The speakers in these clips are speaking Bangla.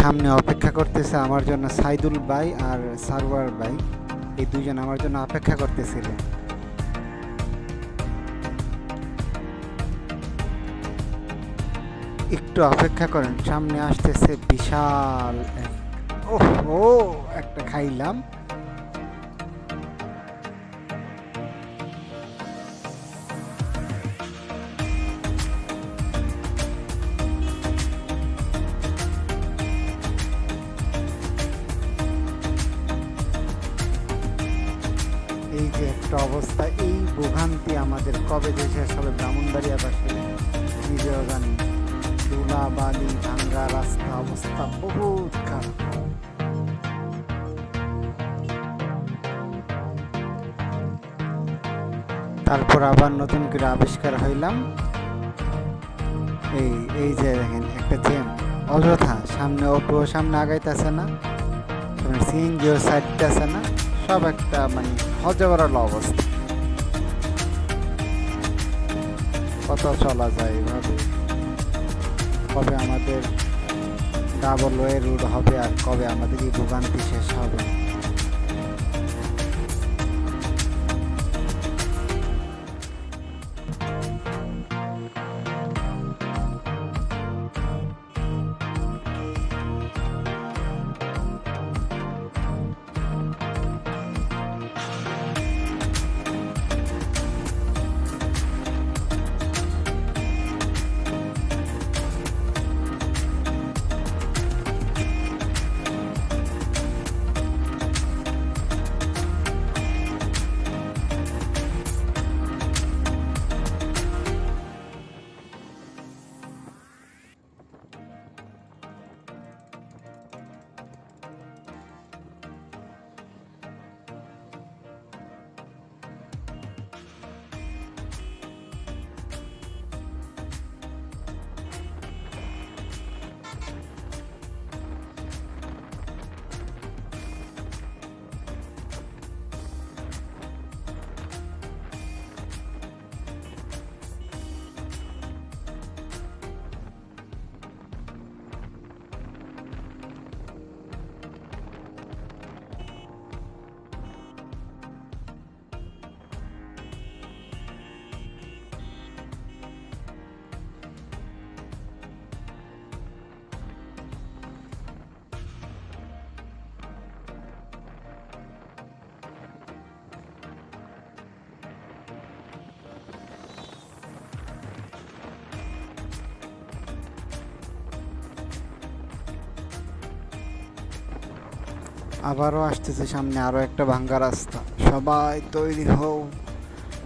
সামনে অপেক্ষা করতেছে আমার জন্য সাইদুল ভাই আর সারওয়ার ভাই। এই দুজন আমার জন্য অপেক্ষা করতেছিলেন একটু অপেক্ষা করেন, সামনে আসতেছে বিশাল ও, একটা খাইলাম। এই যে একটা অবস্থা, এই ভোগান্তি আমাদের কবে যে শেষ হবে? ব্রাহ্মণবাড়িয়া নিজেও জানি ধুলা বালি ভাঙ্গা রাস্তা অবস্থা বহুত খারাপ। তারপর আবার নতুন করে আবিষ্কার হইলাম। এই এই যে দেখেন, একটা জ্যাম অযথা, সামনে অটো সামনে আগাইতেছে না। সিএনজিও সাইডতেছে না, সব একটা মানে হজবরল অবস্থা কত চলা যায় এভাবে কবে আমাদের ডাবল ওয়ে রুট হবে আর কবে আমাদের এই দোকানটি শেষ হবে? আবারও আসতেছে সামনে আরও একটা ভাঙ্গা রাস্তা। সবাই তৈরি হও।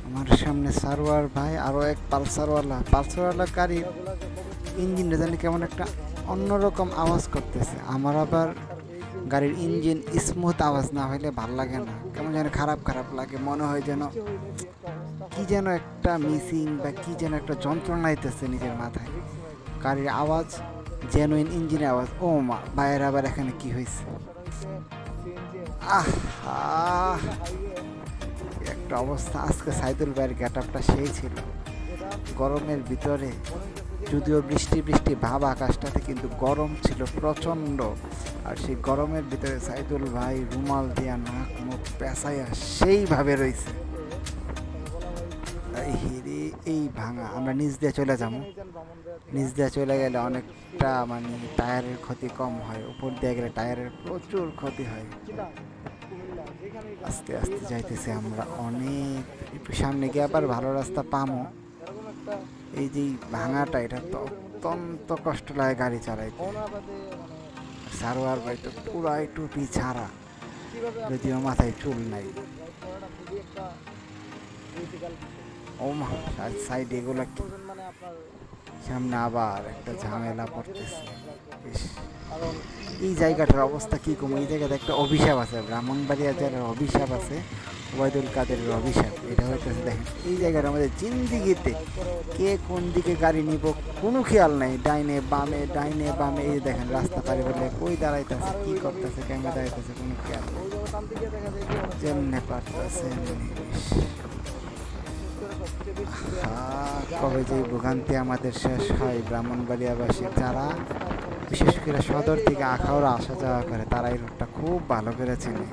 আমার সামনে সারোয়ার ভাই আরও এক পালসারওয়ালা। পালসারওয়ালা গাড়ির ইঞ্জিনটা জানি কেমন একটা অন্যরকম আওয়াজ করতেছে। আমার আবার গাড়ির ইঞ্জিন স্মুথ আওয়াজ না হইলে ভালো লাগে না। কেমন যেন খারাপ খারাপ লাগে, মনে হয় যেন কি যেন একটা মিসিং বা কি যেন একটা যন্ত্রণা আইতেছে নিজের মাথায়। গাড়ির আওয়াজ জেনুইন ইঞ্জিনের আওয়াজ। ও মা, ভাইয়ের আবার এখানে কি হয়েছে আহ একটা অবস্থা। আজকে সাইদুল ভাইয়ের গেট আপটা সেই ছিল। গরমের ভিতরে যদিও বৃষ্টি বৃষ্টি ভাব আকাশটাতে, কিন্তু গরম ছিল প্রচণ্ড। আর সেই গরমের ভিতরে সাইদুল ভাই রুমাল দিয়া নাক মুখ পেঁচাইয়া সেইভাবে রয়েছে এই ভাঙা, আমরা নিচ দিয়ে চলে যাব। নিচ দিয়ে চলে গেলে অনেকটা মানে টায়ারের ক্ষতি কম হয়। উপর দিয়ে গেলে টায়ারের প্রচুর ক্ষতি হয়। আস্তে আস্তে যাইতেছি আমরা। অনেক একটু সামনে গিয়ে আবার ভালো রাস্তা পামো। এই যে ভাঙাটা, এটা তো অত্যন্ত কষ্ট লাগে গাড়ি চালাইতে। সারোয়ার ভাই তো পুরাই টুপি ছাড়া, যদিও মাথায় চুল নাই। ও মা সাইড এগুলা কি? সামনে আবার একটা ঝামেলা পড়তেছে। এই জায়গাটার অবস্থা কি কম? এই জায়গাতে একটা অভিশাপ আছে ব্রাহ্মণবাড়িয়া জেলার অভিশাপ আছে, ওবায়দুল কাদেরের অভিশাপ, এটা হইতেছে দেখেন, এই জায়গার আমাদের জিন্দিগিতে কে কোন দিকে গাড়ি নিব কোনো খেয়াল নাই, ডাইনে বামে ডাইনে বামে, এই দেখেন রাস্তা পারি বলে কই দাঁড়াইতেছে, কি করতেছে, কেমনে দাঁড়াইতেছে কোনো খেয়াল নেই। যেমনে পারতেছে কবে যে ভোগান্তি আমাদের শেষ হয় ব্রাহ্মণবাড়িয়াবাসী। যারা বিশেষ করে সদর থেকে আখাউড়া আসা যাওয়া করে, তারা এই রোডটা খুব ভালো করে চেনে।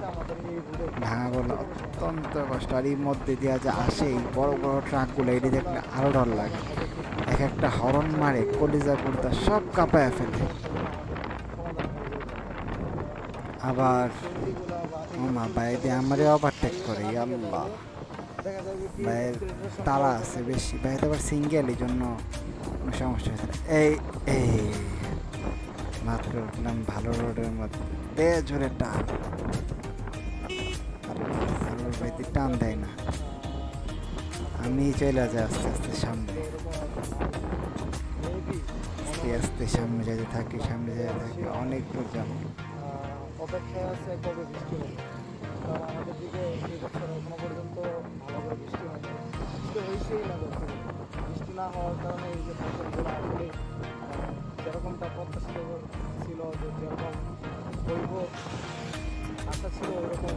ভাঙাগুলো অত্যন্ত কষ্ট। আর এর মধ্যে দেওয়া যে আসে, এই বড় বড় ট্রাকগুলো, এটি দেখলে আরও ডর লাগে। এক একটা হরন মারে, কলিজা, কুর্তা সব কাঁপায় ফেলে। আবার মা বাইরে আমারে ওভারটেক করে আল্লাহ ভাইয়ের তালা আছে বেশি। ভাই তো আবার সিঙ্গেল এই জন্য কোনো সমস্যা হয়েছে না। এই এই, মাত্র উঠলাম ভালো রোডের মধ্যে জোরে টান। সালোয়ার ভাইতে টান দেয় না। আমি চলে যাই আস্তে আস্তে সামনে। আস্তে আস্তে সামনে যেতে থাকি, সামনে যেতে থাকি, অনেক দূর যাব। অপেক্ষায় আছে কবে বৃষ্টি আমাদের দিকে পর্যন্ত করে বৃষ্টি হয়নি বৃষ্টি হয়েছেই না বলতে। বৃষ্টি না হওয়ার কারণে এই যে ফসলগুলো আসলে যেরকমটা প্রত্যাশিত ছিল, যে যেরকম হইব আশা ছিল ওইরকম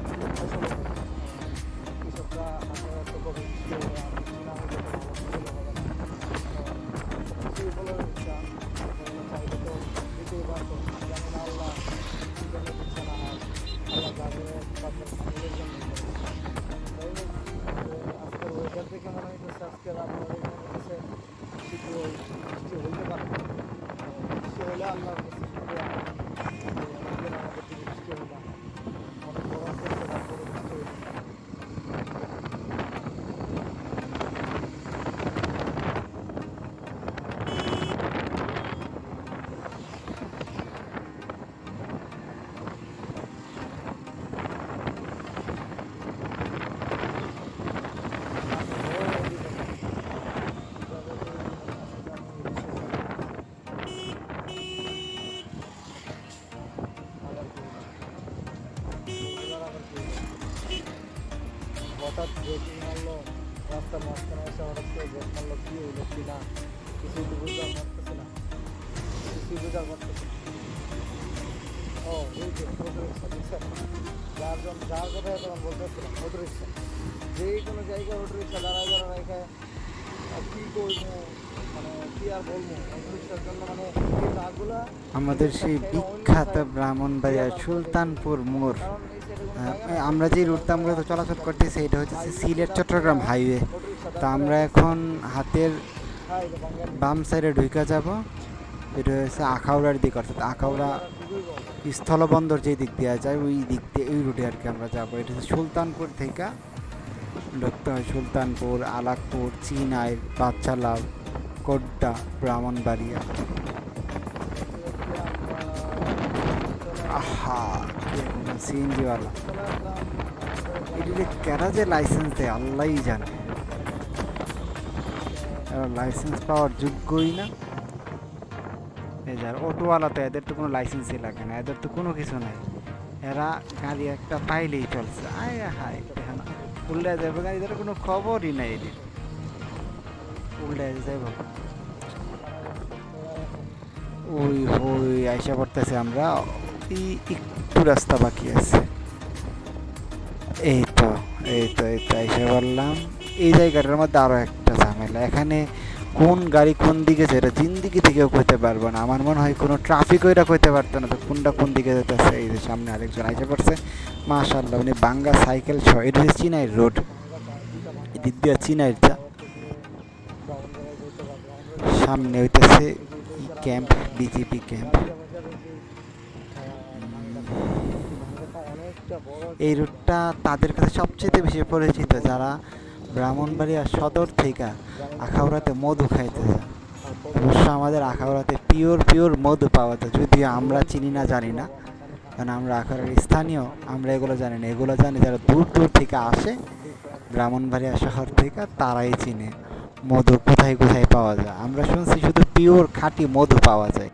রাস্তার মাঝখানে এসে হঠাৎ করে ব্রেক মারলো কি হইল কি না কিছুই তো পারতেছি না কিছুই পারতেছি ও এই যে অটো রিক্সা দেখছেন যার জন- যার কথা তখন বলতেছিলাম অটো রিক্সা যে কোনো জায়গায় অটো রিক্সা দাঁড়ায় দাঁড়ায় রেখে আর কি করব মানে কি আর বলব অটো রিক্সার জন্য মানে এই রাগগুলা আমাদের সেই বিখ্যাত ব্রাহ্মণবাড়িয়া সুলতানপুর মোড়। আমরা যে রুটটা আমরা চলাচল করতেছি এটা হচ্ছে সিলেট চট্টগ্রাম হাইওয়ে। তো আমরা এখন হাতের বাম সাইডে ঢুকে যাব। এটা হচ্ছে আখাউড়ার দিক, অর্থাৎ আখাউড়া স্থলবন্দর যে দিক দিয়ে যায়, ওই দিক দিয়ে, ওই রুটে আর কি আমরা যাব। এটা হচ্ছে সুলতানপুর থেকে ঢুকতে হয় সুলতানপুর, আলাকপুর, চিনাই বাচ্চালাল কোড্ডা, ব্রাহ্মণবাড়িয়া। আহা সিএনজিওয়ালা এটিতে কেরা যে লাইসেন্স দেয়, আল্লাহই জানে। এরা লাইসেন্স পাওয়ার যোগ্যই না। এই যার অটোওয়ালা তো এদের তো কোনো লাইসেন্সই লাগে না, এদের তো কোনো কিছু নাই। এরা গাড়ি একটা পাইলেই চলছে। আয় হায় দেখে না উল্টে যাবে গাড়ি এদের কোনো খবরই নাই এদের উল্টে যাইব। ওই ওই আইসা পড়তেছে আমরা। এই একটু রাস্তা বাকি আছে। এই তো এই তো এই তো, আইসা বললাম এই জায়গাটার মধ্যে আরও একটা ঝামেলা। এখানে কোন গাড়ি কোন দিকে যেটা জিন্দিগি থেকেও কইতে পারব না। আমার মনে হয় কোনো ট্রাফিক ওইটা কইতে পারতো না। তো কোনটা কোন দিকে যেতেছে এই যে সামনে আরেকজন আইসা পড়ছে। মাশাল্লাহ উনি বাঙ্গা সাইকেল ছ এটা হচ্ছে চিনাই রোড। এদিক দিয়ে যা সামনে হইতেছে ই ক্যাম্প, বিজেপি ক্যাম্প। এই রুটটা তাদের কাছে সবচেয়ে বেশি পরিচিত। যারা ব্রাহ্মণবাড়িয়া সদর থেকে আখাউড়াতে মধু খাইতে যায় অবশ্য আমাদের আখাউড়াতে পিওর পিওর মধু পাওয়া যায়, যদিও আমরা চিনি না, জানি না। কারণ আমরা আখাউড়ার স্থানীয়, আমরা এগুলো জানি না। এগুলো জানি যারা দূর দূর থেকে আসে, ব্রাহ্মণবাড়িয়া শহর থেকে, তারাই চিনে মধু কোথায় কোথায় পাওয়া যায়। আমরা শুনছি শুধু পিওর খাঁটি মধু পাওয়া যায়।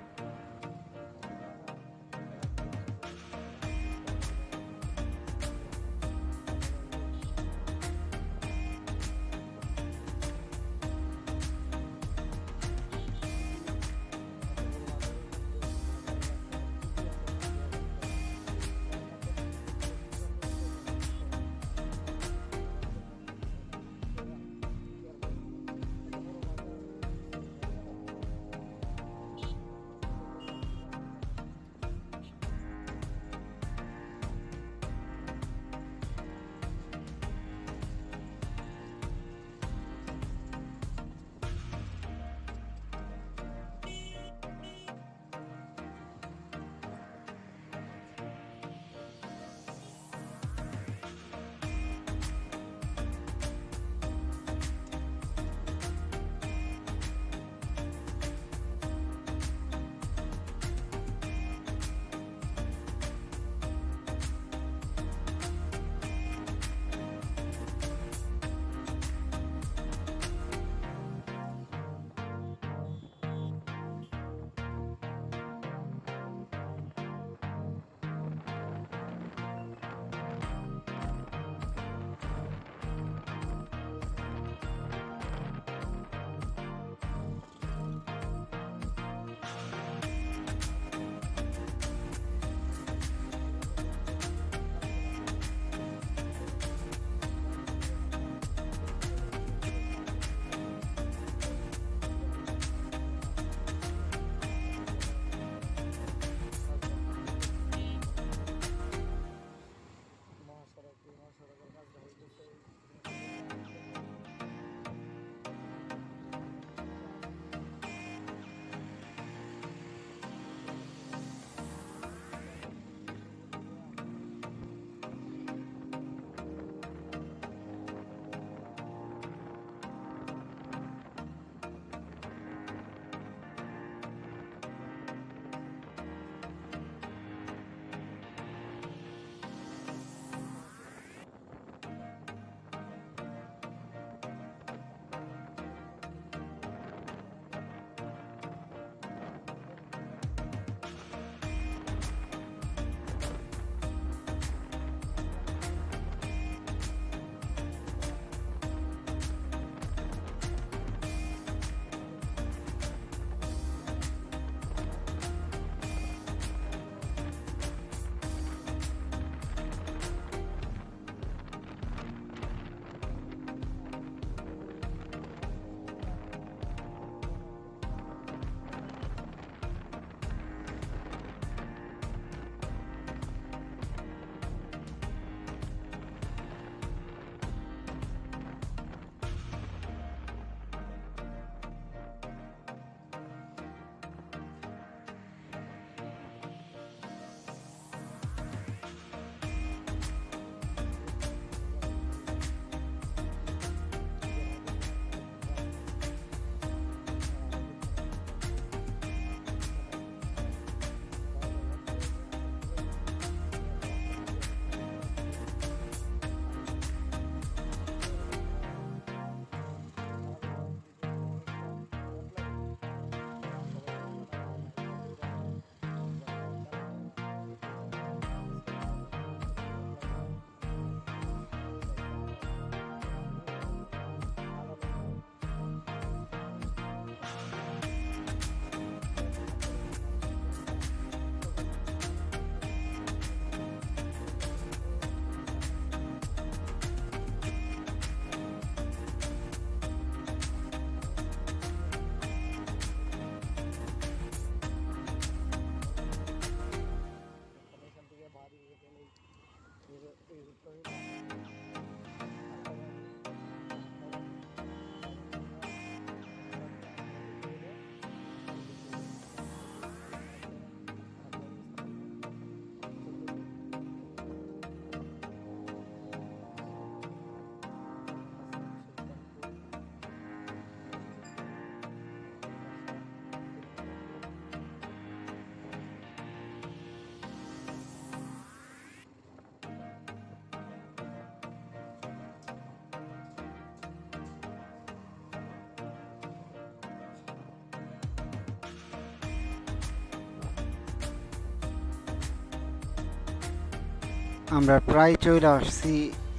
আমরা প্রায় চলে আসছি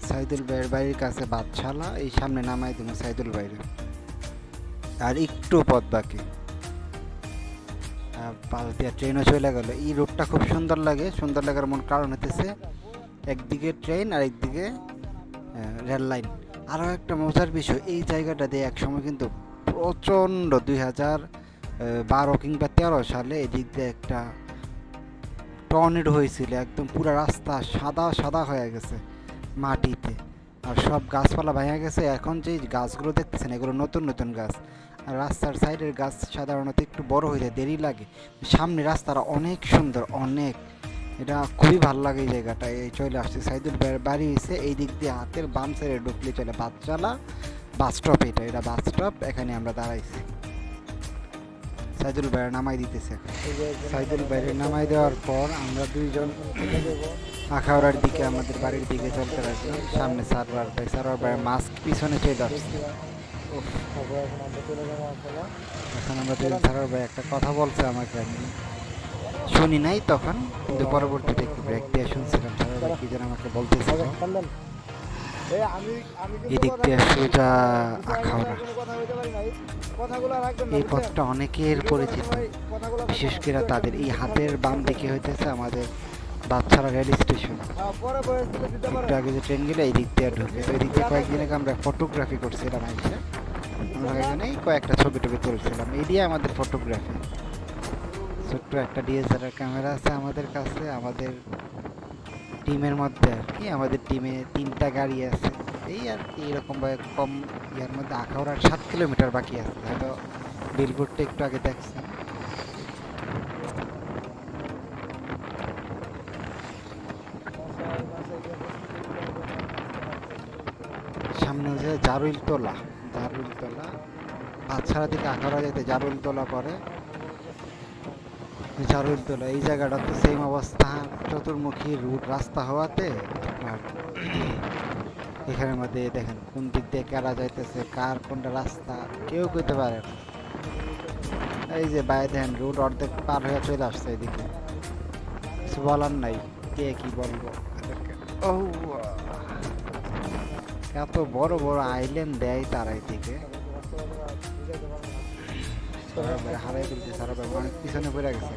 সাইদুল ভাইয়ের বাড়ির কাছে বাদশালা এই সামনে নামাই দেবো সাইদুল ভাইয়ের আর একটু পথ বাকি। পাশ ট্রেনও চলে গেল। এই রোডটা খুব সুন্দর লাগে। সুন্দর লাগার মূল কারণ হতেছে একদিকে ট্রেন আর একদিকে রেল লাইন আরও একটা মজার বিষয়, এই জায়গাটা দিয়ে একসময় কিন্তু প্রচণ্ড দুই হাজার বারো কিংবা তেরো সালে এদিক দিয়ে একটা টর্নেডো হয়েছিল, একদম পুরো রাস্তা সাদা সাদা হয়ে গেছে মাটিতে। আর সব গাছপালা ভেঙে গেছে, এখন যে গাছগুলো দেখতেছেন, এগুলো নতুন নতুন গাছ। আর রাস্তার সাইডের গাছ সাধারণত একটু বড় হইতে দেরি লাগে। সামনে রাস্তাটা অনেক সুন্দর, অনেক। এটা খুবই ভালো লাগে এই জায়গাটা। এই চলে আসছে সাইদুল বাড়ি হয়েছে এই দিক দিয়ে হাতের বাম সাইডে ঢুকলে চলে বাচ্চালা বাস স্টপ এটা এটা বাস স্টপ এখানে আমরা দাঁড়াইছি। সাইদুল ভাইয়ের নামাই দিতেছে সাইদুল বাইরে নামাই দেওয়ার পর আমরা দুইজন। আখাউড়ার দিকে আমাদের বাড়ির দিকে চলতে লাগলাম সামনে সার্ভার ভাই সার্ভার ভাই মাস্ক পিছনে চলে আসছে এখন আমরা সার্ভার ভাই একটা কথা বলছে আমাকে। আমি শুনি নাই তখন, কিন্তু পরবর্তীতে একটু ব্রেক দিয়ে শুনছিলাম। সার্ভার ভাই কি যেন আমাকে বলতেছিল এদিক দিয়ে সোজা আখাউড়া এই পথটা অনেকের পরিচিত। বিশেষ করে তাদের। এই হাতের বাম দিকে হইতেছে আমাদের বাচ্চারা রেল স্টেশন। হ্যাঁ, একটু আগে যে ট্রেনগুলো এই দিক দিয়ে ঢুকে। তো এই দিক দিয়ে কয়েকদিন আগে আমরা ফটোগ্রাফি করছিলাম আইসে আমরা এখানেই কয়েকটা ছবি টবি তুলছিলাম। এই দিয়ে আমাদের ফটোগ্রাফি ছোট্ট একটা ডিএসএলআর ক্যামেরা আছে আমাদের কাছে আমাদের টিমের মধ্যে আর কি, আমাদের টিমে তিনটা গাড়ি আছে। এই আর কি, এরকম ভাবে কম ইয়ার মধ্যে আখাউড়ার সাত কিলোমিটার বাকি আছে। হয়তো বিলবোর্ডটা একটু আগে দেখছেন। সামনে হচ্ছে জারুল তোলা জারুল তোলা। বাচ্চারা দিকে আখাড়া যেতে জারুল তোলা পরে জারুল তোলা এই জায়গাটা তো সেম অবস্থা। চতুর্মুখী রুট রাস্তা হওয়াতে আর এখানের মধ্যে দেখেন কোন দিক দিয়ে কারা যাইতেছে, কার কোনটা রাস্তা, কেউ কইতে পারে না। এই যে বাইরে দেখেন রুট অর্ধেক পার হয়ে চলে আসছে এদিকে। কিছু বলার নাই, কে কি বলব? ও এত বড় বড় আইল্যান্ড দেয় তারা এদিকে। হারাই ফেলছে, সারা অনেক পিছনে পড়ে গেছে।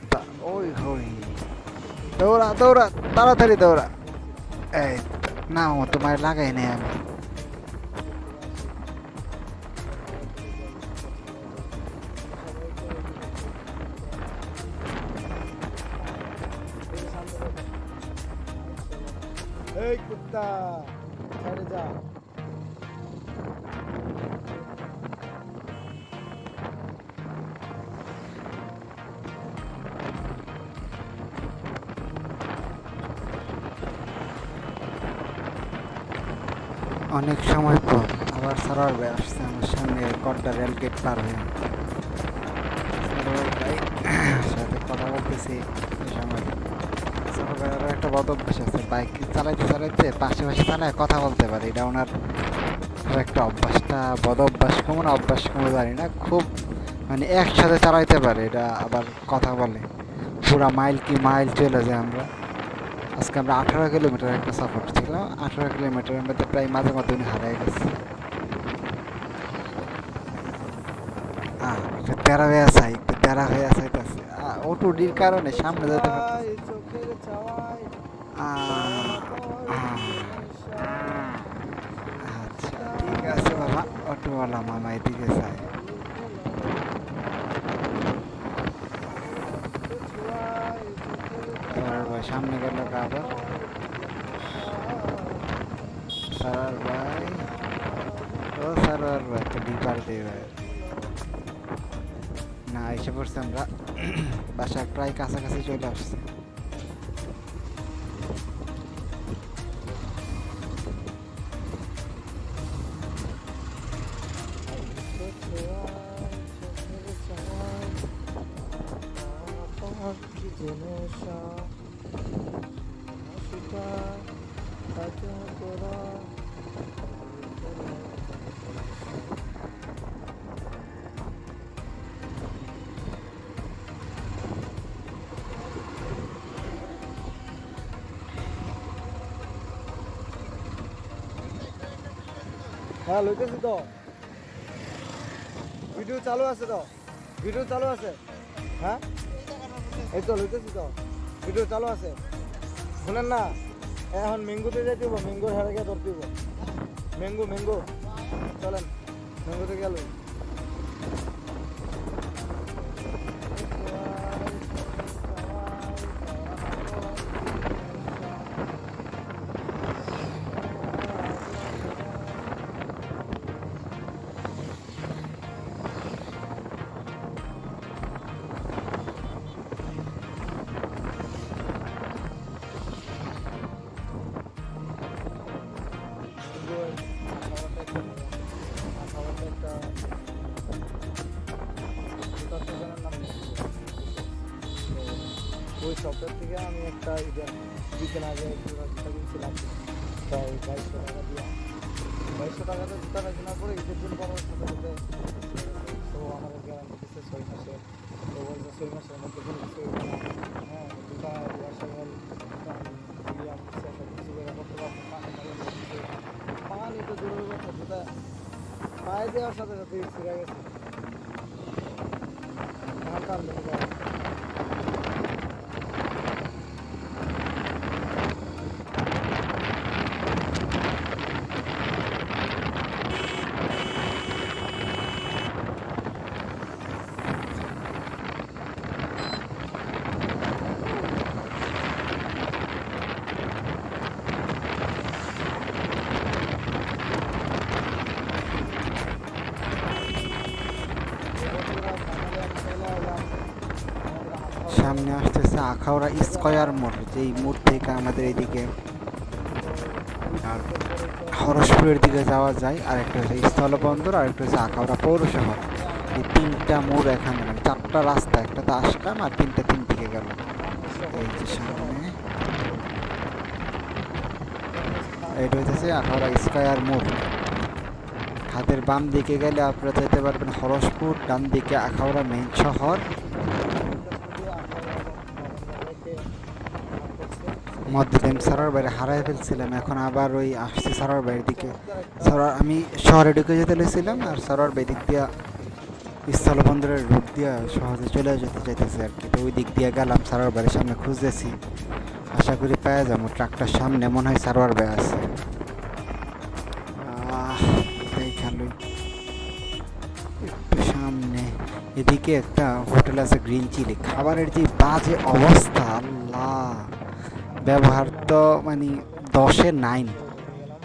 দৌড়া দৌড়া, তাড়াতাড়ি দৌড়া। এই, না ও তোমার লাগাই নাই আমি। এই কুত্তা, ছেড়ে যা। অনেক সময় পর আবার সারার ভাই আসছে আমার সামনে কড্ডা রেল গেট পার হয়ে। সাথে কথা বলতেছি সময়। একটা বদ অভ্যাস আছে, বাইক চালাইতে চালাইতে পাশে পাশে চালায় কথা বলতে পারে। এটা ওনার একটা অভ্যাসটা, বদ অভ্যাস কমন, অভ্যাস কেমন জানি না, খুব মানে একসাথে চালাইতে পারে, এটা আবার কথা বলে। পুরা মাইল কি মাইল চলে যায় আমরা। আজকে আমরা আঠারো কিলোমিটার একটা সফর ছিল আঠারো কিলোমিটারের মধ্যে প্রায় মাঝে মধ্যে উনি হারাই গেছে। তেরা হয়ে আছে একটু তেরা হয়ে আছে ওটুডির কারণে সামনে যেতে আচ্ছা ঠিক আছে বাবা অটোওয়ালা মামা এদিকে চাই সামনে গেল কাবার। সারার ভাই। ও সারার ভাই তো বিপার দিয়ে। না, এসে পড়ছে আমরা। বাসার প্রায় কাছাকাছি চলে আসছে। Generation. হ্যাঁ লইতেছি তো। ভিডিও চালু আছে তো। ভিডিও চালু আছে। হ্যাঁ? এই তো, লইতেছি তো। ভিডিও চালু আছে। শুনেন না? এখন মেঙ্গুতে যাইতে হব ম্যাঙ্গোর হারে গিয়ে ধরতে হব ম্যাঙ্গো ম্যাঙ্গো চলেন ম্যাঙ্গোতে গেল। একটা ঈদের দুদিন আগে জুতা কিনছিলাম প্রায় বাইশশো টাকা দিয়ে। বাইশশো টাকাতে জুতাটা কেনার পরে ঈদের দিন পর সাথে সাথে তো আমার গ্যারান্টি দিচ্ছে ছয় মাসে তো বলছে ছয় মাসের মধ্যে কোনো কিছু হ্যাঁ জুতা ওয়াশাবল সব কিছু করে পায়ে দেওয়ার সাথে সাথে ছিঁড়ে গেছে এখন কান দেখে যায় সামনে আসতেছে আখাউড়া স্কয়ার মোড়, যেই মোড় থেকে আমাদের এইদিকে আর দিকে যাওয়া যায়, আর একটা হচ্ছে স্থলবন্দর, আর একটা হচ্ছে আখাউড়া পৌরসভা এই তিনটা মোড় এখানে মানে চারটা রাস্তা, একটা তো আসলাম আর তিনটা তিন দিকে গেল। এই যে সামনে, এটা হচ্ছে আখাউড়া স্কয়ার মোড়। হাতের বাম দিকে গেলে আপনারা যেতে পারবেন হরসপুর ডান দিকে আখাউড়া মেইন শহর। মধ্যে আমি সারার বাইরে হারাই ফেলছিলাম, এখন আবার ওই আসছি সারার বাইরের দিকে। সারার আমি শহরে ঢুকে যেতে লেছিলাম আর সারার বাইর দিয়া স্থলবন্দরের রূপ দিয়া সহজে চলে যেতে চাইতেছি আর কি। তো ওই দিক দিয়ে গেলাম, সারার বাড়ির সামনে খুঁজতেছি। আশা করি পেয়ে যাব, ট্রাকটার সামনে মনে হয় সারোয়ার বাই আছে। সামনে, এদিকে একটা হোটেল আছে গ্রিন চিলি। খাবারের যে বাজে অবস্থা, আল্লাহ। ব্যবহার তো মানে দশে নাইন।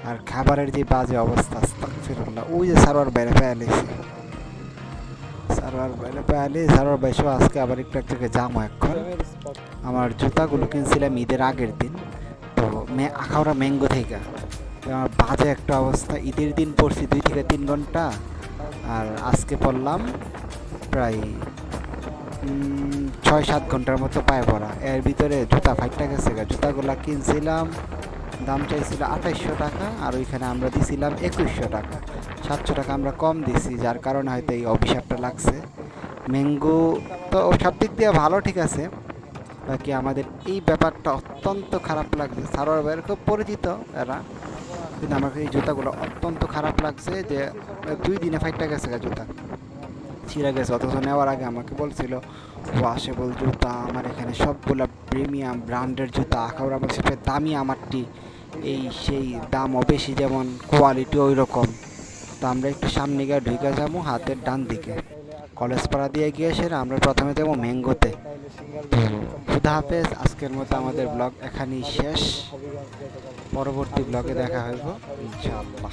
আর খাবারের যে বাজে অবস্থা, আস্তাগফিরুল্লাহ, ওই যে সারোয়ার বাইরে পেয়ালেছি সারোয়ার বাইরে পেয়ালে সারোয়ার বাইশো আজকে আবার একটু এক জায়গায় যাব এখন। আমার জুতাগুলো কিনছিলাম ঈদের আগের দিন। তো মে আখাওড়া ম্যাঙ্গো থেকে। আমার বাজে একটা অবস্থা, ঈদের দিন পড়ছি দুই থেকে তিন ঘণ্টা। আর আজকে পড়লাম প্রায় ছয় সাত ঘণ্টার মতো পায়ে পড়া। এর ভিতরে জুতা ফাইটটা গেছে জুতাগুলা কিনছিলাম, দাম চাইছিল আঠাইশশো টাকা আর ওইখানে আমরা দিছিলাম একুশশো টাকা। সাতশো টাকা আমরা কম দিছি, যার কারণে হয়তো এই অভিশাপটা লাগছে। ম্যাঙ্গো তো সব দিক দিয়ে ভালো, ঠিক আছে। বাকি আমাদের এই ব্যাপারটা অত্যন্ত খারাপ লাগছে। সারোয়ার খুব পরিচিত এরা, কিন্তু আমার এই জুতাগুলো অত্যন্ত খারাপ লাগছে যে, দুই দিনে ফাইটটা গেছে জুতা। ছিঁড়ে গেছে, অথচ নেওয়ার আগে আমাকে বলছিল ওয়াশেবল জুতা, আমার এখানে সবগুলা প্রিমিয়াম ব্র্যান্ডের জুতা আখাউড়া বলছে "ফের দামি আমারটি, এই সেই দামও বেশি, যেমন কোয়ালিটি ওই রকম। তো আমরা একটু সামনে গিয়ে ঢুকে যাব হাতের ডান দিকে। কলেজ পাড়া দিয়ে গিয়ে সেরা আমরা প্রথমে যাব ম্যাঙ্গোতে। তো খুদা হাফেজ, আজকের মতো আমাদের ব্লগ এখানেই শেষ। পরবর্তী ব্লগে দেখা হইব, ইনশাআল্লাহ।